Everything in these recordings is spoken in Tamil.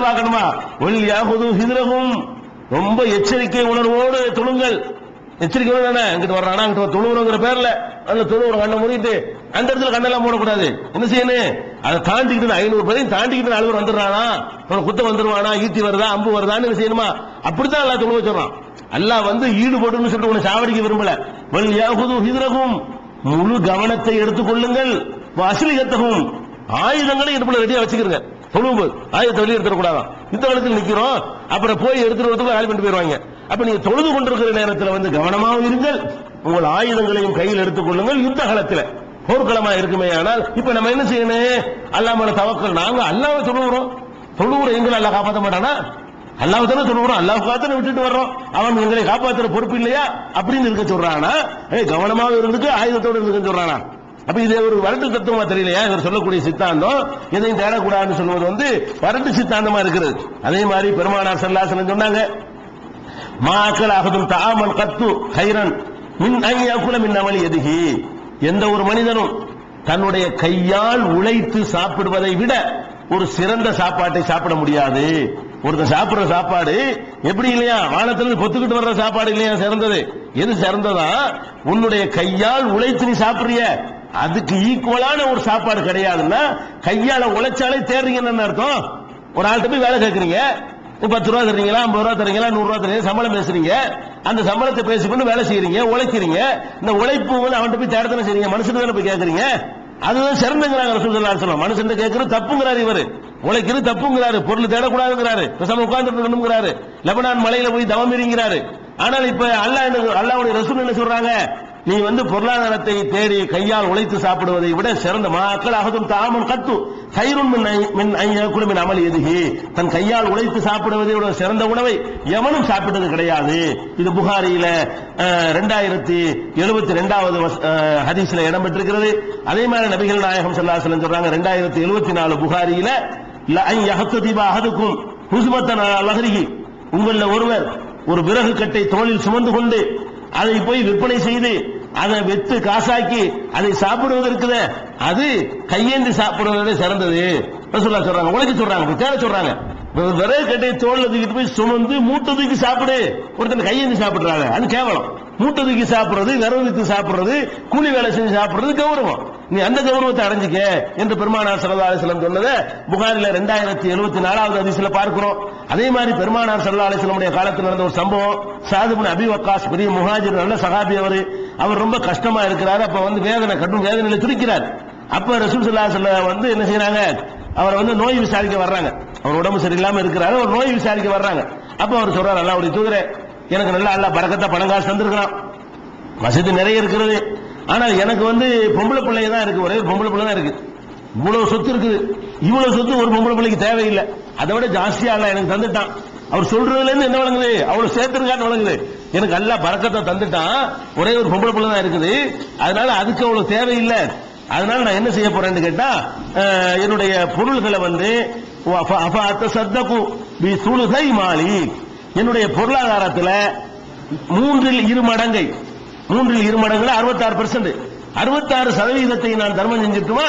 பார்க்கணுமா? ஒல் யாகுது ஹிதிரகும். ரொம்ப எச்சரிக்கை உணர்வோடு தொழுங்கள். எச்சரிக்கை உணர்வு இங்கிட்டு வர்றானா? அங்கிட்டு தொழுவுறங்கிற பேர்ல. அந்த தொழுவுற கண்ணை மூடிட்டு அந்த இடத்துல கண்ணெல்லாம் மூடக்கூடாது. என்ன செய்யணும் அதை தாண்டிக்கிட்டு ஐநூறு பேரையும் தாண்டிக்கிட்டு நாலு பேர் வந்துடுறானா? அவன் குத்த வந்துருவானா? ஈட்டி வருதா? அம்பு வருதான்னு என்ன செய்யணுமா? அப்படித்தான் எல்லாம் தொழுவ வச்சிடறான் அல்லாஹ் வந்து ஈடுபடுன்னு சொல்லிட்டு உன்னை சாவடிக்க விரும்பல. வல் யாகுது ஹிதிரகும். முழு கவனத்தை எடுத்துக்கொள்ளுங்கள். அசிலிகத்தகும் ஆயுதங்களை இடுப்புல ரெடியா வச்சுக்கிறங்க தொழும்போது ஆயுதத்தை வெளியே எடுத்துடக்கூடாதான் இந்த காலத்தில் நிக்கிறோம். அப்புறம் போய் எடுத்துட்டு வரதுக்குள்ள காலி பண்ணிட்டு போயிருவாங்க அப்ப நீங்க தொழுது கொண்டிருக்கிற நேரத்தில் வந்து கவனமாக இருங்கள். உங்கள் ஆயுதங்களையும் கையில் எடுத்துக் கொள்ளுங்கள். யுத்த காலத்தில் போர்க்களமா இருக்குமே ஆனால் இப்ப நம்ம என்ன செய்யணும்? அல்லாமல தவக்கல் நாங்க அல்லாம தொழுகிறோம் தொழுகிற எங்களை அல்லா காப்பாற்ற மாட்டானா? அல்லாஹ் தானே சொல்லுவோம் அல்லாஹ் காத்தனை விட்டுட்டு வர்றோம். அவன் எங்களை காப்பாத்துற பொறுப்பு இல்லையா? அப்படின்னு இருக்க சொல்றானா? ஏய் கவனமாக இருந்துக்கு ஆயுதத்தோடு இருந்துக்க சொல்றானா? அப்ப இது ஒரு வரட்டு தத்துவமா தெரியலையா? இவர் சொல்லக்கூடிய சித்தாந்தம் எதையும் தேடக்கூடாதுன்னு சொல்வது வந்து வரட்டு சித்தாந்தமா இருக்கிறது. அதே மாதிரி பெருமானார் சல்லாசனம் சொன்னாங்க மாக்கள் அகதும் தாமன் கத்து ஹைரன் மின் ஐயாக்குல மின் அமளி எதுகி எந்த ஒரு மனிதனும் தன்னுடைய கையால் உழைத்து சாப்பிடுவதை விட ஒரு சிறந்த சாப்பாட்டை சாப்பிட முடியாது. ஒருத்தன் சாப்பிடுற சாப்பாடு எப்படி இல்லையா? வானத்திலிருந்து பொத்துக்கிட்டு வர்ற சாப்பாடு இல்லையா? சிறந்தது. எது சிறந்ததா? உன்னுடைய கையால் உழைத்து நீ சாப்பிடுறிய. அதுக்கு ஈக்குவலான ஒரு சாப்பாடு கிடையாதுன்னா கையால உழைச்சாலே தேடுறீங்கன்னு அர்த்தம்? ஒரு ஆள்கிட்ட போய் வேலை கேட்குறீங்க பத்து ரூபா தரீங்களா ஐம்பது ரூபா தரீங்களா நூறு ரூபா தரீங்க சம்பளம் பேசுறீங்க. அந்த சம்பளத்தை பேசிக்கொண்டு வேலை செய்யறீங்க உழைக்கிறீங்க. இந்த உழைப்பு வந்து அவன்கிட்ட போய் தேடத்தானே செய்றீங்க? மனுஷன் தானே போய் கேட்கறீங்க அதுதான் சிறந்தங்கிறாங்க ரசூலுல்லாஹி சொல்லுவோம் மனுஷன் கேட்கறது தப்புங்கிறாரு இவரு. உழைக்கிறது தப்புங்கிறாரு. பொருள் தேடக்கூடாதுங்கிறாரு பேசாம உட்கார்ந்து இருக்கணுங்கிறாரு லெபனான் மலையில போய் தவம் இருங்கிறாரு ஆனால் இப்ப அல்லாஹ் என்ன அல்லாஹ்வுடைய ரசூல் என்ன சொல்றாங்க? நீ வந்து பொருளாதாரத்தை தேடி கையால் உழைத்து சாப்பிடுவதை விட சிறந்த மக்கள் அகதும் தாமன் கத்து கயிறும் மின் குடும்பின் அமல் எதுகி. தன் கையால் உழைத்து சாப்பிடுவதை விட சிறந்த உணவை எவனும் சாப்பிட்டது கிடையாது. இது புகாரியில ரெண்டாயிரத்தி எழுபத்தி ரெண்டாவது ஹதீஸ்ல இடம்பெற்றிருக்கிறது. அதே மாதிரி நபிகள் நாயகம் சல்லாசலம் சொல்றாங்க ரெண்டாயிரத்தி எழுபத்தி நாலு புகாரியில அகதுக்கும் ஹுஸ்மத்தன் லஹரிகி உங்களில் ஒருவர் ஒரு விறகு கட்டை தோளில் சுமந்து கொண்டு அதை போய் விற்பனை செய்து அதை வெத்து காசாக்கி அதை சாப்பிடுவது இருக்குது. அது கையேந்தி சாப்பிடுவதே சிறந்தது. ரசூல்லா சொல்றாங்க. உழைக்க சொல்றாங்க. தேட சொல்றாங்க. விறகு கட்டையை தோல்ல தூக்கிட்டு போய் சுமந்து மூட்டை தூக்கி சாப்பிடு. ஒருத்தன் கையேந்தி சாப்பிடுறாங்க. அது கேவலம். மூட்டை தூக்கி சாப்பிடுறது விறகு வித்து சாப்பிடுறது கூலி வேலை செஞ்சு சாப்பிடுறது கௌரவம். நீ அந்த கௌரவத்தை அடைஞ்சிக்க என்று பெருமானார் சல்லா அலிஸ்லம் சொன்னதை புகாரில ரெண்டாயிரத்தி எழுபத்தி நாலாவது அதிசயில பார்க்கிறோம். அதே மாதிரி பெருமானார் சல்லா அலிஸ்லமுடைய காலத்தில் நடந்த ஒரு சம்பவம். சாதுபின் அபி வக்காஸ் பெரிய முஹாஜிர் நல்ல சகாபி அவர். அவர் ரொம்ப கஷ்டமா இருக்கிறார். அப்ப வந்து வேதனை கடும் வேதனையில துடிக்கிறார். அப்ப ரசூல் சல்லா சொல்ல வந்து என்ன செய்யறாங்க அவரை வந்து நோய் விசாரிக்க வர்றாங்க. அவர் உடம்பு சரியில்லாம இருக்கிறாரு. ஒரு நோய் விசாரிக்க வர்றாங்க. அப்ப அவர் சொல்றாரு அல்லாவுடைய தூதரே எனக்கு நல்லா நல்லா பறக்கத்தை பணம் காசு தந்திருக்கிறான். வசதி நிறைய இருக்கிறது. ஆனால் எனக்கு வந்து பொம்பளை பிள்ளைங்க தான் இருக்கு. ஒரே பொம்பளை பிள்ளை தான் இருக்கு. இவ்வளவு சொத்து இருக்குது. இவ்வளவு சொத்து ஒரு பொம்பளை பிள்ளைக்கு தேவையில்லை. அதை விட ஜாஸ்தியா எனக்கு தந்துட்டான். அவர் சொல்றதுல இருந்து என்ன வழங்குது? அவ்வளவு சேர்த்திருக்கான்னு வழங்குது. எனக்கு நல்லா பறக்கத்தை தந்துட்டான். ஒரே ஒரு பொம்பளை பிள்ளை தான் இருக்குது. அதனால அதுக்கு அவ்வளவு தேவையில்லை. அதனால நான் என்ன செய்ய போறேன்னு கேட்டா என்னுடைய பொருள்களை வந்து சத்தகு மாலி. என்னுடைய பொருளாதாரத்துல மூன்றில் இரு மடங்கை மூன்றில் இரு மடங்குல அறுபத்தாறு பெர்சென்ட் அறுபத்தாறு சதவீதத்தை நான் தர்மம் செஞ்சிருக்குமா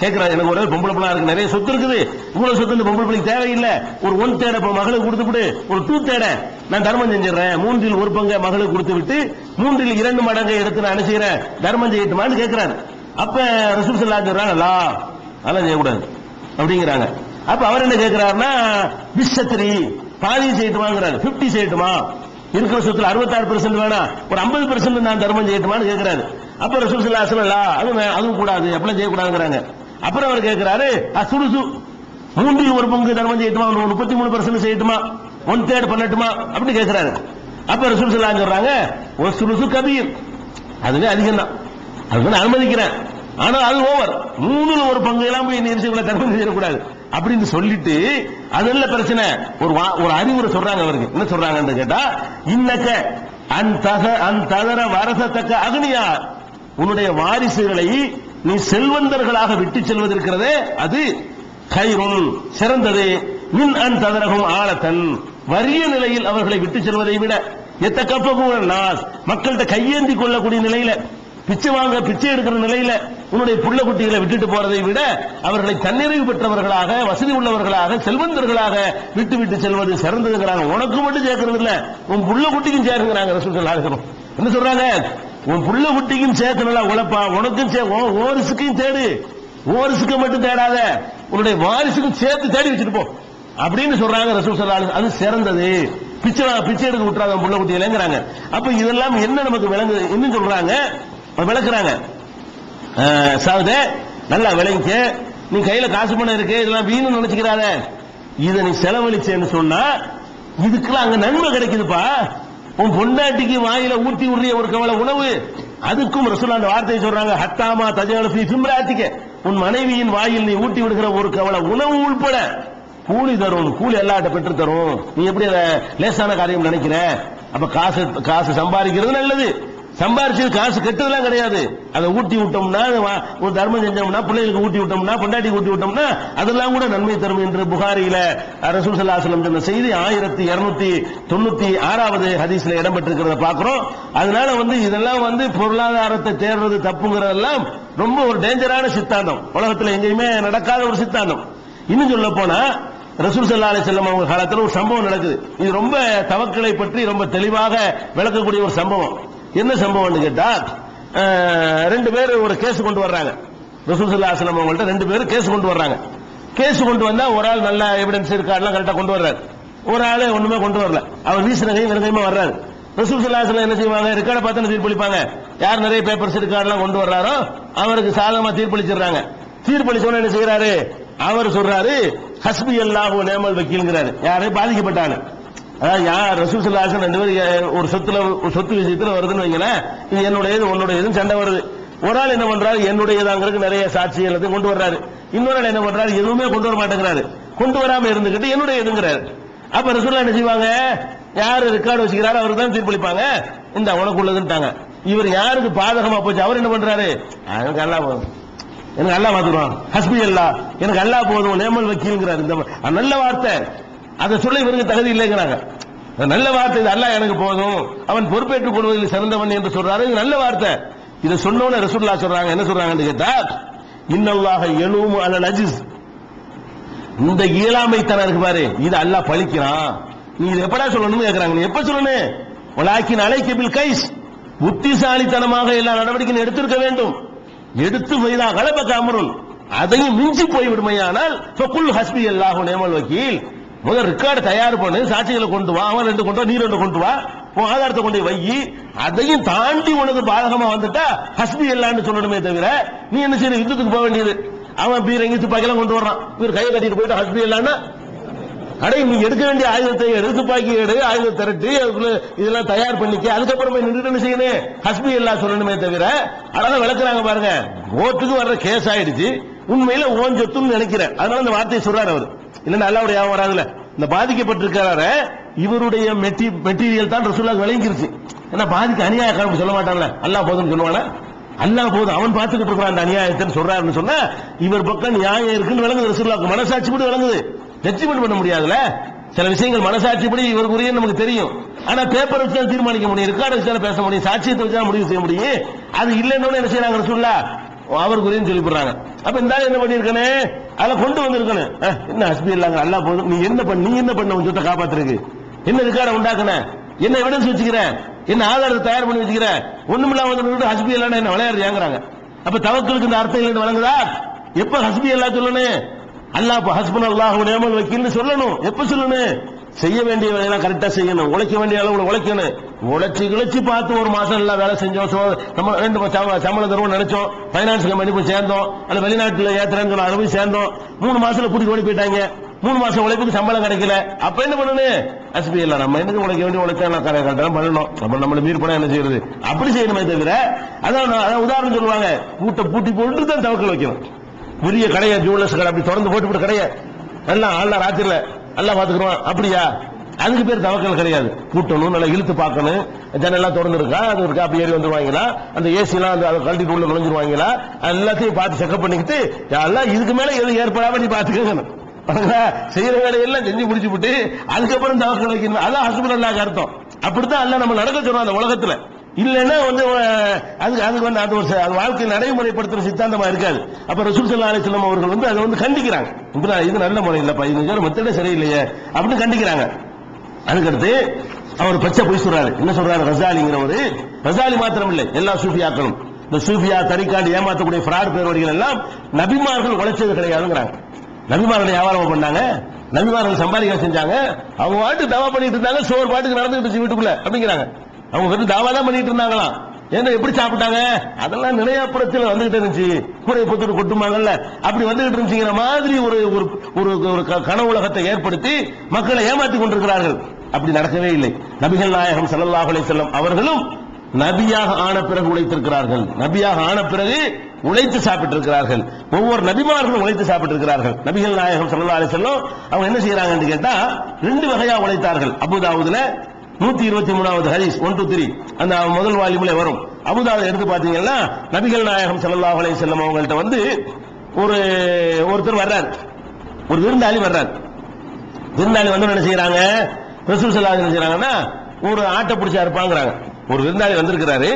கேட்கிறாரு எனக்கு ஒரே பொம்பளை பிள்ளை இருக்கு. நிறைய சொத்து இருக்குது. இவ்வளவு சொத்து இந்த பொம்பளை பிள்ளைக்கு தேவையில்லை. ஒரு ஒன் தேட இப்ப மகளுக்கு கொடுத்து விடு. ஒரு டூ தேட நான் தர்மம் செஞ்சிடறேன். மூன்றில் ஒரு பங்கை மகளுக்கு கொடுத்து விட்டு மூன்றில் இரண்டு மடங்கை எடுத்து நான் என்ன செய்யறேன்? தர்மம் செய்யட்டுமான்னு கேட்கிறாரு அப்ப ரசூல் சல்லா சொல்றாங்களா அதெல்லாம் செய்யக்கூடாது. அப்படிங்கிறாங்க. அப்ப அவர் என்ன கேட்கிறாருன்னா பிஸ்ஸத்திரி பாதி செய்யட்டுமாங்கிறாரு. பிப்டி செய்யட்டுமா? இருக்கிற சொத்துல அறுபத்தாறு பெர்சென்ட் வேணாம் ஒரு ஐம்பது பெர்சென்ட் நான் தர்மம் செய்யட்டுமான்னு கேட்கிறாரு அப்ப ரசூல் சல்லா சொல்லலாம் அது அதுவும் கூடாது. அப்படிலாம் செய்யக்கூடாதுங்கிறாங்க. அப்புறம் அவர் கேட்கிறாரு சுடுசு. மூன்றில் ஒரு பங்கு தர்மம் செய்யட்டுமா? ஒரு முப்பத்தி மூணு பர்சன்ட் செய்யட்டுமா? ஒன் தேர்ட் பண்ணட்டுமா? அப்படின்னு கேட்கிறாரு அப்ப ரசூல் சல்லா சொல்றாங்க ஒரு சுடுசு கபீர். அதுவே அதிகம் தான். அது நான் அனுமதிக்கிறேன். ஆனா அது ஓவர் மூணுல ஒரு பங்கு எல்லாம் போய் நிறுத்திக்குள்ள தர்மம் செய்யக்கூடாது. அப்படின்னு சொல்லிட்டு அது பிரச்சனை. ஒரு ஒரு அறிவுரை சொல்றாங்க அவருக்கு. என்ன சொல்றாங்கன்னு கேட்டா இன்னக்க அந்தக அந்ததர வரசத்தக்க அக்னியா உன்னுடைய வாரிசுகளை நீ செல்வந்தர்களாக விட்டு செல்வதற்கிறதே அது கைரும் சிறந்தது. மின் அன் ததரகும் ஆழத்தன். வறிய நிலையில் அவர்களை விட்டு செல்வதை விட எத்த கப்பகும் நாஸ். மக்கள்கிட்ட கையேந்தி கொள்ளக்கூடிய நிலையில பிச்சை வாங்க பிச்சை எடுக்கிற நிலையில உன்னுடைய புள்ள குட்டிகளை விட்டுட்டு போறதை விட அவர்களை தன்னிறைவு பெற்றவர்களாக வசதி உள்ளவர்களாக செல்வந்தர்களாக விட்டு விட்டு செல்வது சிறந்ததுங்கிறாங்க. உனக்கு மட்டும் சேர்க்கறது இல்ல உன் புள்ள குட்டிக்கும் சேருங்கிறாங்க என்ன சொல்றாங்க? உன் புள்ள குட்டிக்கும் சேர்த்து நல்லா உழைப்பா. உனக்கும் ஓரிசுக்கும் தேடு. ஓரிசுக்கு மட்டும் தேடாத. உன்னுடைய வாரிசுக்கும் சேர்த்து தேடி வச்சுட்டு போ. அப்படின்னு சொல்றாங்க ரசூல் ஸல்லல்லாஹு அது சிறந்தது. பிச்சை பிச்சை எடுத்து விட்டுறாங்க புள்ள குட்டியிலங்கிறாங்க அப்ப இதெல்லாம் என்ன நமக்கு விளங்குது? இன்னும் சொல்றாங்க. விளக்குறாங்க. அஹ், நல்லா விளங்கிக்க. நீ கையில காசு பணம் இருக்கு. இதெல்லாம் வீணு நினைச்சுக்கிறாத. இதை நீ செலவழிச்சேன்னு சொன்னா இதுக்கெல்லாம் அங்க நன்மை கிடைக்குதுப்பா. உன் பொண்டாட்டிக்கு வாயில ஊட்டி விடுறிய ஒரு கவலை உணவு அதுக்கும் ரசூல் அந்த வார்த்தையை சொல்றாங்க ஹத்தாமா தஜாலு சிம்ராத்திக்க உன் மனைவியின் வாயில் நீ ஊட்டி விடுகிற ஒரு கவலை உணவு உள்பட கூலி தரும் கூலி எல்லாட்ட பெற்று தரும். நீ எப்படி அதை லேசான காரியம் நினைக்கிற? அப்ப காசு காசு சம்பாதிக்கிறது நல்லது. சம்பாரிச்சது காசு கெட்டதெல்லாம் கிடையாது. அதை ஊட்டி விட்டோம்னா ஒரு தர்மம் செஞ்சோம்னா பிள்ளைகளுக்கு ஊட்டி விட்டோம்னா பொண்டாட்டி ஊட்டி விட்டோம்னா அதெல்லாம் கூட நன்மை தரும் என்று புகாரியில ரசூல் ஸல்லல்லாஹு சொன்ன செய்தி ஆயிரத்தி இருநூத்தி தொண்ணூத்தி ஆறாவது ஹதீஸ்ல இடம்பெற்றிருக்கிறத பாக்குறோம் அதனால வந்து இதெல்லாம் வந்து பொருளாதாரத்தை தேடுறது தப்புங்கிறதெல்லாம் ரொம்ப ஒரு டேஞ்சரான சித்தாந்தம். உலகத்துல எங்கேயுமே நடக்காத ஒரு சித்தாந்தம். இன்னும் சொல்ல போனா ரசூல் ஸல்லல்லாஹு அலைஹி அவங்க காலத்தில் ஒரு சம்பவம் நடக்குது. இது ரொம்ப தவக்களை பற்றி ரொம்ப தெளிவாக விளக்கக்கூடிய ஒரு சம்பவம். என்ன சம்பவம்னு கேட்டா ரெண்டு பேர் ஒரு கேஸ் கொண்டு வர்றாங்க. ரசூசுல்லா ஸல்லல்லாஹு அவங்கள்ட்ட ரெண்டு பேர் கேஸ் கொண்டு வர்றாங்க. கேஸ் கொண்டு வந்தா ஒரு ஆள் நல்ல எவிடன்ஸ் இருக்கார்லாம் கரெக்டா கொண்டு வர்றாரு. ஒரு ஆளே ஒண்ணுமே கொண்டு வரல. அவர் வீசின கையும் வெறுங்கையுமா வர்றாரு. ரசூல் ஸல்லல்லாஹு என்ன செய்வாங்க? ரெக்கார்டை பார்த்து தீர்ப்பளிப்பாங்க? யார் நிறைய பேப்பர்ஸ் ரெக்கார்ட்லாம் கொண்டு வர்றாரோ அவருக்கு சாதகமா தீர்ப்பளிச்சிடுறாங்க. தீர்ப்பளிச்சோன்னு என்ன செய்யறாரு அவர் சொல்றாரு ஹஸ்பி அல்லாஹு நேமல் வக்கீல்ங்கிறாரு. யாரு? பாதிக்கப்பட்டாங்க அதாவது யார்? ரசூல் ரெண்டு பேரும் ஒரு சொத்துல ஒரு சொத்து விஷயத்துல வருதுன்னு வைங்களேன் இது என்னுடையது உன்னுடையதுன்னு சண்டை வருது. ஒரு ஆள் என்ன பண்றாரு? என்னுடையதாங்கிறதுக்கு நிறைய சாட்சி எல்லாத்தையும் கொண்டு வர்றாரு. இன்னொரு ஆள் என்ன பண்றாரு? எதுவுமே கொண்டு வர மாட்டேங்கிறாரு. கொண்டு வராம இருந்துகிட்டு என்னுடைய எதுங்கிறாரு அப்ப ரசூல்லா என்ன செய்வாங்க? யாரு ரெக்கார்டு வச்சுக்கிறாரோ அவர் தான் தீர்ப்பளிப்பாங்க. இந்த உனக்கு உள்ளதுன்ட்டாங்க இவர் யாருக்கு பாதகமா போச்சு? அவர் என்ன பண்றாரு? எனக்கு அல்லா போதும் எனக்கு அல்லா பாத்துருவான் ஹஸ்பி அல்லா எனக்கு அல்லா போதும் நேமல் வக்கீல்ங்கிறாரு. இந்த நல்ல வார்த்தை. அதை சொல்ல இவருக்கு தகுதி இல்லைங்கிறாங்க. நல்ல வார்த்தை இது அல்ல எனக்கு போதும். அவன் பொறுப்பேற்றுக் கொள்வதில் சிறந்தவன் என்று சொல்றாரு. இது நல்ல வார்த்தை. இதை சொன்னோன்னு ரசூல்லா சொல்றாங்க. என்ன சொல்றாங்கன்னு கேட்டா இன்னல்லாக எழுவும் அலல் அஜிஸ். இந்த இயலாமைத்தனம் இருக்கு பாரு இது அல்லாஹ் பழிக்கிறான். நீ இது எப்படா சொல்லணும்னு கேட்கறாங்க நீ எப்ப சொல்லணும் உலாக்கின் அலைக்கு பில் கைஸ். புத்திசாலித்தனமாக எல்லா நடவடிக்கையும் எடுத்திருக்க வேண்டும். எடுத்து வைதா கலப்ப அமருன் அதையும் மிஞ்சி போய் விடுமையானால் ஃபகுல் ஹஸ்பி அல்லாஹு நேமல் வக்கீல். முதல் ரெக்கார்டு தயார் பண்ணு சாட்சிகளை கொண்டு வா அவன் ரெண்டு கொண்டு வா நீ ரெண்டு கொண்டு வா உன் ஆதாரத்தை கொண்டு போய் வை. அதையும் தாண்டி உனக்கு பாதகமா வந்துட்டா ஹஸ்பி இல்லான்னு சொல்லணுமே தவிர நீ என்ன செய்யணும்? யுத்தத்துக்கு போக வேண்டியது. அவன் பீரங்கி துப்பாக்கிலாம் கொண்டு வர்றான். இவர் கையை கட்டிட்டு போயிட்டு ஹஸ்பி இல்லான்னா அடே நீ எடுக்க வேண்டிய ஆயுதத்தை எடு துப்பாக்கி எடு ஆயுதம் திரட்டி அதுக்குள்ள இதெல்லாம் தயார் பண்ணிக்க. அதுக்கப்புறம் போய் நின்று என்ன செய்யணும்? ஹஸ்பி இல்லா சொல்லணுமே தவிர அழகா விளக்குறாங்க பாருங்க. ஓட்டுக்கு வர்ற கேஸ் ஆயிடுச்சு. உண்மையில ஓன் சொத்துன்னு நினைக்கிறேன். அதனால இந்த வார்த்தையை சொல்றாரு அவர். இல்லைன்னா அல்லாவுடைய ஞாபகம் வராதுல இந்த பாதிக்கப்பட்டிருக்கிறார இவருடைய மெட்டி மெட்டீரியல் தான் ரசூல்லாக்கு விளங்கிருச்சு. ஏன்னா பாதிக்க கணக்கு சொல்ல மாட்டான்ல. அல்லாஹ் போதும்னு சொல்லுவானா? அல்லா போதும். அவன் பார்த்துக்கிட்டு இருக்கிறான் அந்த அநியாயத்தை சொல்றாருன்னு சொன்னா இவர் பக்கம் நியாயம் இருக்குன்னு விளங்குது. ரசூலாக்கு மனசாட்சி படி விளங்குது. ஜட்ஜ்மெண்ட் பண்ண முடியாதுல சில விஷயங்கள் மனசாட்சிப்படி இவருக்குரிய நமக்கு தெரியும். ஆனா பேப்பர் வச்சு தான் தீர்மானிக்க முடியும். ரெக்கார்டு வச்சு பேச முடியும். சாட்சியத்தை வச்சு தான் முடிவு செய்ய முடியும். அது இல்லைன்னு என்ன செய்யறாங்க ரசூல்லா அவருக்குரியன்னு சொல்லி போடுறாங்க. அப்ப இந்த என்ன பண்ணிருக்கனே அதில் கொண்டு வந்திருக்கணும். என்ன ஹஸ்பி இல்லாங்க நல்லா போதும் நீ என்ன பண்ண நீ என்ன பண்ண உன் சொத்தை காப்பாத்துறதுக்கு? என்ன ரெக்கார்டை உண்டாக்குன? என்ன எவிடன்ஸ் வச்சுக்கிற? என்ன ஆதாரத்தை தயார் பண்ணி வச்சுக்கிற? ஒண்ணுமில்லாம வந்து ஹஸ்பி இல்லைன்னா என்ன விளையாடுறியாங்கிறாங்க. அப்ப தவக்களுக்கு இந்த அர்த்தம் இல்லைன்னு வழங்குதா? எப்ப ஹஸ்பி அல்லா சொல்லணும்? அல்லாஹ் இப்ப ஹஸ்பன் அல்லாஹ் நேமல் வக்கீல்னு சொல்லணும். எப்ப சொல்லணும்? செய்ய வேண்டிய வேலையெல்லாம் கரெக்டா செய்யணும். உழைக்க வேண்டிய அளவு உழைக்கணும். உழைச்சி கிழச்சி பார்த்து ஒரு மாசம் எல்லாம் வேலை செஞ்சோம். சோ, நம்ம ரெண்டு சம்பளம் தருவோம் நினைச்சோம். பைனான்ஸ் கம்பெனி போய் சேர்ந்தோம். அல்ல வெளிநாட்டுல ஏத்துறேன்னு சொன்ன அதை போய் சேர்ந்தோம். மூணு மாசத்துல கூட்டி ஓடி போயிட்டாங்க. மூணு மாசம் உழைப்புக்கு சம்பளம் கிடைக்கல. அப்ப என்ன பண்ணணும்? ஹஸ்பி இல்ல நம்ம என்ன உழைக்க வேண்டிய உழைச்சா நான் கரெக்டாக பண்ணணும்? நம்ம நம்மள மீறி என்ன செய்யறது? அப்படி செய்யணுமே தவிர அதான் அதான் உதாரணம் சொல்லுவாங்க. பூட்டை பூட்டி போட்டு தான் தவக்கல் வைக்கணும். பெரிய கடையை ஜுவல்லர்ஸ் கடை அப்படி திறந்து போட்டு போட்டு கடையை. எல்லாம் ஆள்ல ராத்திரில எல்லாம் பாத்துக்கிறோம். அப்படியா? அதுக்கு பேர் தவக்கல் கிடையாது. கூட்டணும் நல்லா இழுத்து பார்க்கணும். ஜன்னெல்லாம் திறந்து இருக்கா அது இருக்கா? அப்படி ஏறி வந்துருவாங்களா? அந்த ஏசிலாம் அந்த அதை கழட்டி உள்ள நுழைஞ்சிருவாங்களா? எல்லாத்தையும் பார்த்து செக்அப் பண்ணிக்கிட்டு எல்லாம் இதுக்கு மேல எது ஏற்படாம நீ பாத்துக்கணும் செய்யற வேலையெல்லாம் செஞ்சு முடிச்சு விட்டு அதுக்கப்புறம் தவக்கல் வைக்கணும். அதான் ஹஸ்பண்ட் அல்லாஹ் அர்த்தம். அப்படித்தான் அல்ல நம்ம நடக்க சொல்றோம் அந்த உலகத்துல. இல்லைன்னா வந்து அதுக்கு அது அதுக்கு வந்து அது ஒரு அது வாழ்க்கை நடைமுறைப்படுத்துற சித்தாந்தமா இருக்காது. அப்ப ரசூல் சல்லா அலிஸ்லாம் அவர்கள் வந்து அதை வந்து கண்டிக்கிறாங்க. இது இது நல்ல முறை இல்லப்பா இது மெத்தடே சரியில்லையே அப்படின்னு கண்டிக்கிறாங்க. அதுக்கடுத்து அவர் பச்சை போய் சொல்றாரு. என்ன சொல்றாரு? ரசாலிங்கிறவரு ரசாலி மாத்திரம் இல்லை எல்லா சூஃபியாக்களும். இந்த சூஃபியா தரிக்காடு ஏமாத்தக்கூடிய ஃப்ராட் பேர்வடிகள் எல்லாம் நபிமார்கள் உழைச்சது கிடையாதுங்கிறாங்க. நபிமார்கள் வியாபாரம் பண்ணாங்க. நபிமார்கள் சம்பாதிக்க செஞ்சாங்க. அவங்க பாட்டு தவா பண்ணிட்டு இருந்தாங்க சோறு பாட்டுக்கு நடந்துட்டு வீட்டுக்குள்ள அப்படிங்கிறாங்க. அவங்க வெறும் தாவா தான் பண்ணிட்டு இருந்தாங்களாம். ஏன்னா எப்படி சாப்பிட்டாங்க? அதெல்லாம் நிறைய புறத்தில் வந்துகிட்டு இருந்துச்சு. கூரை பொத்துட்டு கொட்டுமாங்கல்ல. அப்படி வந்துகிட்டு இருந்துச்சுங்கிற மாதிரி ஒரு ஒரு ஒரு ஒரு க- கனவு உலகத்தை ஏற்படுத்தி மக்களை ஏமாத்தி கொண்டிருக்கிறார்கள். அப்படி நடக்கவே இல்லை. நபிகள் நாயகம் ஸல்லல்லாஹு செல்லம் அவர்களும் நபியாக ஆன பிறகு உழைத்திருக்கிறார்கள். நபியாக ஆன பிறகு உழைத்து சாப்பிட்டிருக்கிறார்கள். ஒவ்வொரு நபிமார்களும் உழைத்து சாப்பிட்டிருக்கிறார்கள். நபிகள் நாயகம் சல்லா அலி செல்லம் அவங்க என்ன செய்யறாங்கன்னு கேட்டா ரெண்டு வகையா உழைத்தார்கள். அபுதாவுதுல நூத்தி இருபத்தி மூணாவது ஹதீஸ் ஒன் டூ த்ரீ அந்த முதல் வால்யூம்ல வரும். அபுதாவை எடுத்து பாத்தீங்கன்னா நபிகள் நாயகம் ஸல்லல்லாஹு அலைஹி வஸல்லம் அவங்கள்ட்ட வந்து ஒரு ஒருத்தர் வர்றார். ஒரு விருந்தாளி வர்றார். விருந்தாளி வந்து என்ன செய்யறாங்க ரசூல் ஸல்லல்லாஹு என்ன செய்யறாங்கன்னா ஒரு ஆட்டை பிடிச்சா இருப்பாங்கிறாங்க ஒரு விருந்தாளி வந்திருக்கிறாரு.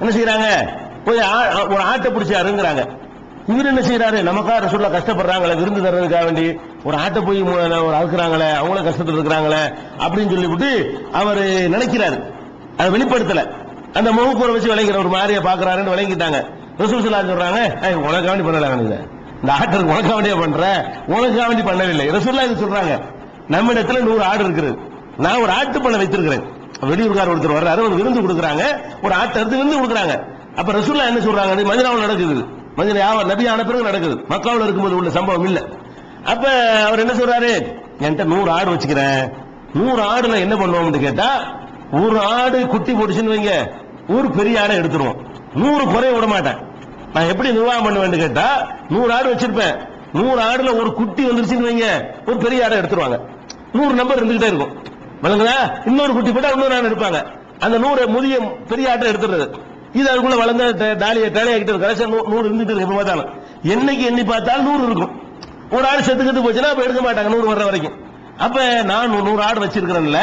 என்ன செய்யறாங்க போய் ஆ- ஒரு ஆட்டை பிடிச்சா இருங்கிறாங்க இவர் என்ன செய்யறாரு நமக்கா ரசூல்லா கஷ்டப்படுறாங்களே விருந்து தர்றதுக்காக வேண்டி ஒரு ஆட்டை போய் மு- ஒரு அறுக்குறாங்களே அவங்களும் கஷ்டத்தில் இருக்கிறாங்களே அப்படின்னு சொல்லிவிட்டு அவர் நினைக்கிறாரு. அதை வெளிப்படுத்தல. அந்த முகக்கூரை வச்சு விளைக்கிற ஒரு மாதிரியை பாக்குறாருன்னு விளங்கிட்டாங்க. ரசூல் சொல்லா சொல்றாங்க உனக்கு வேண்டி பண்ணல இந்த ஆட்டருக்கு உனக்கு வேண்டிய பண்ற? உனக்கு வேண்டி பண்ணவில்லை. ரசூல்லா இது சொல்றாங்க நம்ம இடத்துல நூறு ஆடு இருக்குது. நான் ஒரு ஆட்டு பண்ண வைத்திருக்கிறேன். வெளியூர்கார் ஒருத்தர் வர்றாரு ஒரு விருந்து கொடுக்குறாங்க. ஒரு ஆட்டை எடுத்து விருந்து கொடுக்குறாங்க. அப்ப ரசூல்லா என்ன சொல்றாங்க? அது மதினாவில் நடக்குது. மதினா யாவர் நபி ஆன பிறகு நடக்குது. மக்காவில் இருக்கும்போது உள்ள சம்பவம் இல்லை. அப்ப அவர் என்ன சொல்றாரு? என்கிட்ட நூறு ஆடு வச்சுக்கிறேன். நூறு ஆடுல என்ன பண்ணுவோம்னு கேட்டா ஒரு ஆடு குட்டி போட்டுச்சுன்னு வைங்க. ஒரு பெரிய ஆடை எடுத்துருவோம். நூறு குறைய விட மாட்டேன். நான் எப்படி நிர்வாகம் பண்ணுவேன்னு கேட்டா நூறு ஆடு வச்சிருப்பேன். நூறு ஆடுல ஒரு குட்டி வந்துருச்சுன்னு வைங்க. ஒரு பெரிய ஆடை எடுத்துருவாங்க. நூறு நம்பர் இருந்துகிட்டே இருக்கும். விளங்குதா? இன்னொரு குட்டி போட்டா இன்னொரு ஆடு எடுப்பாங்க. அந்த நூறு முதிய பெரிய ஆட்டை எடுத்துடுறது. இது அதுக்குள்ள வளர்ந்த தாலியை டாலியை டேலையாக்கிட்டு இருக்கு நூறு இருந்துட்டு இருக்கு. எப்ப பார்த்தாலும் என்னைக்கு எண்ணி பார்த்தாலும் நூறு இருக்கும். ஒரு ஆடு செத்து போச்சுன்னா அப்போ எடுக்க மாட்டாங்க. நூறு வர்ற வரைக்கும். அப்ப நான் நூறு ஆடு வச்சிருக்கிறேன்ல.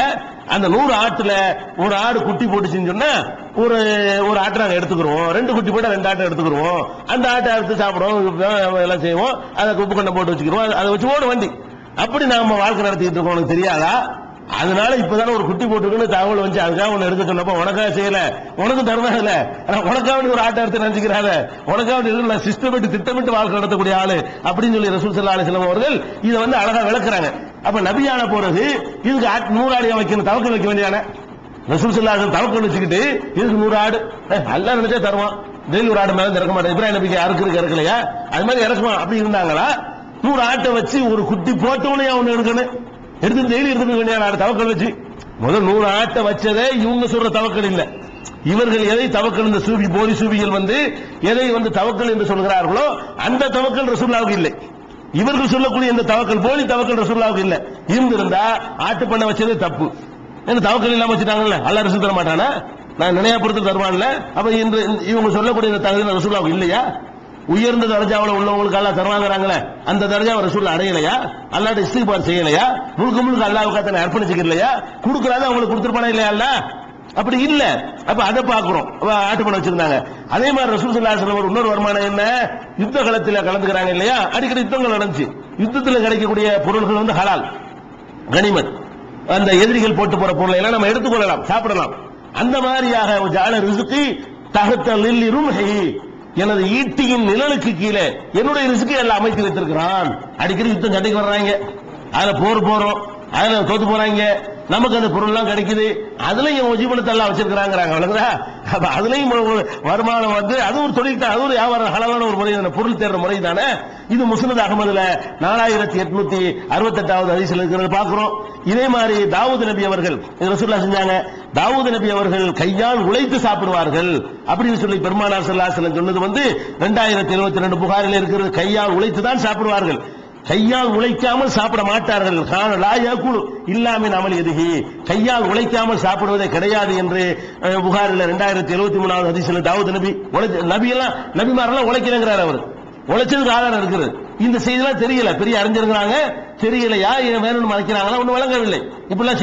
அந்த நூறு ஆட்டுல ஒரு ஆடு குட்டி போட்டுச்சுன்னு சொன்னா ஒரு ஒரு ஆட்டை நாங்கள் எடுத்துக்கிறோம் ரெண்டு குட்டி போட்டா ரெண்டு ஆட்டை எடுத்துக்கிறோம் அந்த ஆட்டை அறுத்து சாப்பிடுவோம். எல்லாம் செய்வோம். அதை உப்பு கண்டை போட்டு வச்சுக்கிறோம் அதை- அதை வச்சு ஓடு வண்டி. அப்படி நாம வாழ்க்கை நடத்திட்டு இருக்கோம். உனக்கு தெரியாதா? அதனால இப்பதானே ஒரு குட்டி போட்டுருக்குன்னு தகவல் வந்து அதுக்காக உன்னை எடுக்க சொன்னப்ப உனக்காக செய்யல. உனக்கு இல்ல ஆனா உனக்காக வேண்டி ஒரு ஆட்டை எடுத்து நினைச்சுக்கிறாத. உனக்காக வேண்டி நான் சிஸ்டமிட்டு திட்டமிட்டு வாழ்க்கை நடத்தக்கூடிய ஆளு. அப்படின்னு சொல்லி ரசூல் சல்லா அலிஸ்லாம் அவர்கள் இதை வந்து அழகா விளக்குறாங்க. அப்ப நபியான போறது இதுக்கு ஆட்- நூறு ஆடியா வைக்கணும் தவக்கல் வைக்க வேண்டியான ரசூல் சல்லா தவக்கல் வச்சுக்கிட்டு இதுக்கு நூறு ஆடு ஏய், நினைச்சா தருவான். டெய்லி ஒரு ஆடு மேல இறக்க மாட்டேன். இப்ராஹிம் நபிக்கு அறுக்கிறதுக்கு இறக்கலையா? அது மாதிரி இறக்குமா அப்படி இருந்தாங்களா? நூறு ஆட்டை வச்சு ஒரு குட்டி போட்டவனே அவனு எடுக்கணும்? எடுத்து டெய்லி எடுத்துக்க வேண்டிய தவக்கல் வச்சு முதல் நூறு ஆட்டை வச்சதே இவங்க சொல்ற தவக்கல் இல்ல. இவர்கள் எதை தவக்கல் இந்த சூபி போலி சூபிகள் வந்து எதை வந்து தவக்கல் என்று சொல்கிறார்களோ அந்த தவக்கல் ரசூல்லாவுக்கு இல்லை. இவர்கள் சொல்லக்கூடிய இந்த தவக்கல் போலி தவக்கல் ரசூல்லாவுக்கு இல்ல. இருந்திருந்தா ஆட்டு பண்ண வச்சதே தப்பு. என்ன தவக்கல் இல்லாம வச்சுட்டாங்கல்ல? அல்ல ரசூல் தர மாட்டானா? நான் நினையாபுரத்தில் தருவான்ல? அப்ப இன்று இவங்க சொல்லக்கூடிய இந்த தகுதி ரசூல்லாவுக்கு இல்லையா? உயர்ந்த தரஜாவில் உள்ளவங்களுக்கு அல்லா தருவாங்கறாங்களே அந்த தரஜாவை ரசூல் அடையலையா? அல்லாட்ட இஸ்திக்பார் செய்யலையா? முழுக்க முழுக்க அல்லாவுக்கு தன்னை அர்ப்பணிச்சுக்கலையா கொடுக்கறாத அவங்களுக்கு கொடுத்துருப்பானா இல்லையா அல்லாஹ்? அப்படி இல்ல. அப்ப அதை பாக்குறோம் ஆட்டு பண்ண வச்சிருந்தாங்க. அதே மாதிரி ரசூல் ஸல்லல்லாஹு அலைஹி இன்னொரு வருமானம் என்ன? யுத்த களத்துல கலந்துக்கிறாங்க இல்லையா? அடிக்கடி யுத்தங்கள் நடந்துச்சு. யுத்தத்துல கிடைக்கக்கூடிய பொருள்கள் வந்து ஹலால் கனிமத். அந்த எதிரிகள் போட்டு போற பொருளை எல்லாம் நம்ம எடுத்துக்கொள்ளலாம் சாப்பிடலாம். அந்த மாதிரியாக ஜால ரிசுக்கு தகத்த லில்லி எனது ஈட்டியின் நிழலுக்கு கீழே என்னுடைய ரிசுக்கு எல்லாம் அமைத்து வைத்திருக்கிறான். அடிக்கடி யுத்தம் சண்டைக்கு வர்றாங்க. அதுல போர் போறோம். அதுல தோத்து போறாங்க. நமக்கு அந்த பொருள் எல்லாம் கிடைக்குது. அதுலயும் உன் ஜீவனத்தை எல்லாம் வச்சிருக்கிறாங்கிறாங்க. விளங்குதா அப்ப அதுலயும் வருமானம் வந்து அது ஒரு தொழில் தான் அது ஒரு வியாபாரம் ஹலாலான ஒரு முறை பொருள் தேடுற முறை தானே? இது முஸ்னத் அகமதுல நாலாயிரத்தி எட்நூத்தி அறுபத்தெட்டாவது அதிசல் இருக்கிறது பாக்குறோம் இதே மாதிரி தாவூத் நபி அவர்கள் ரசூல்லா செஞ்சாங்க. தாவூத் நபி அவர்கள் கையால் உழைத்து சாப்பிடுவார்கள். அப்படின்னு சொல்லி பெருமானார் ஸல்லல்லாஹு சொன்னது வந்து ரெண்டாயிரத்தி இருபத்தி ரெண்டு புகாரில் இருக்கிறது கையால் உழைத்து தான் சாப்பிடுவார்கள். கையால் உழைக்காமல் சாப்பிட மாட்டார்கள். காண லா அமல் எதுகி. கையால் உழைக்காமல் சாப்பிடுவதே கிடையாது என்று புகாரில் ரெண்டாயிரத்தி எழுபத்தி மூணாவது அதிசயில் தாவூத் நபி நபி எல்லாம் நபிமாரெல்லாம் உழைக்கிறேங்கிறார் அவர். உழைச்சதுக்கு ஆதாரம் இருக்குது. இந்த செய்திலாம் தெரியல. பெரிய அறிஞர்களாங்க தெரியலையா? வேணும்னு மறைக்கிறாங்களா? ஒண்ணு வழங்கவில்லை இப்பெல்லாம்